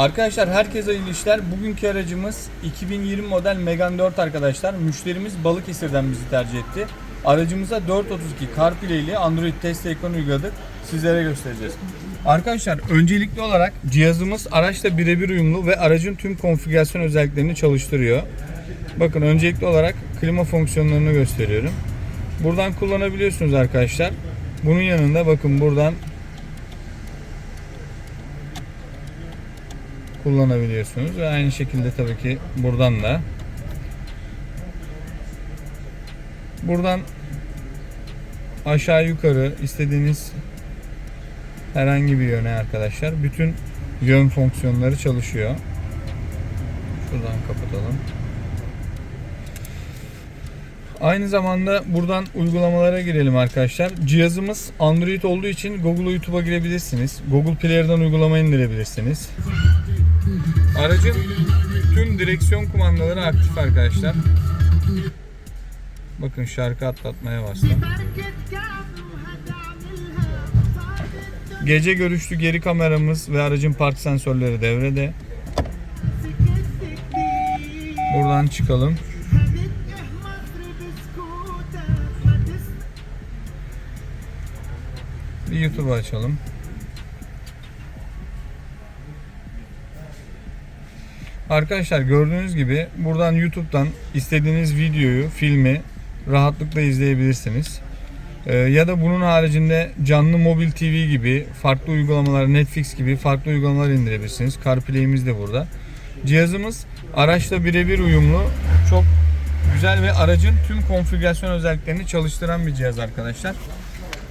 Arkadaşlar herkese hayırlı işler. Bugünkü aracımız 2020 model Megane 4 arkadaşlar. Müşterimiz Balıkesir'den bizi tercih etti. Aracımıza 432 CarPlay ile Android test ekranı uyguladık. Sizlere göstereceğiz. Arkadaşlar öncelikli olarak cihazımız araçla birebir uyumlu ve aracın tüm konfigürasyon özelliklerini çalıştırıyor. Bakın öncelikli olarak klima fonksiyonlarını gösteriyorum. Buradan kullanabiliyorsunuz arkadaşlar. Bunun yanında bakın buradan kullanabiliyorsunuz ve aynı şekilde tabii ki buradan da buradan aşağı yukarı istediğiniz herhangi bir yöne arkadaşlar bütün yön fonksiyonları çalışıyor. Şuradan kapatalım. Aynı zamanda buradan uygulamalara girelim arkadaşlar. Cihazımız Android olduğu için Google YouTube'a girebilirsiniz. Google Player'dan uygulama indirebilirsiniz. Aracın tüm direksiyon kumandaları aktif arkadaşlar. Bakın şarkı atlatmaya bastım. Gece görüşlü geri kameramız ve aracın park sensörleri devrede. Buradan çıkalım. Bir YouTube açalım. Arkadaşlar gördüğünüz gibi buradan YouTube'dan istediğiniz videoyu, filmi rahatlıkla izleyebilirsiniz. Ee, ya da bunun haricinde canlı mobil TV gibi farklı uygulamalar, Netflix gibi farklı uygulamalar indirebilirsiniz. CarPlay'imiz de burada. Cihazımız araçla birebir uyumlu, çok güzel ve aracın tüm konfigürasyon özelliklerini çalıştıran bir cihaz arkadaşlar.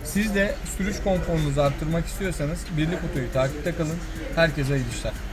Siz de sürüş konforunuzu arttırmak istiyorsanız birlik kutuyu takipte kalın. Herkese iyi işler.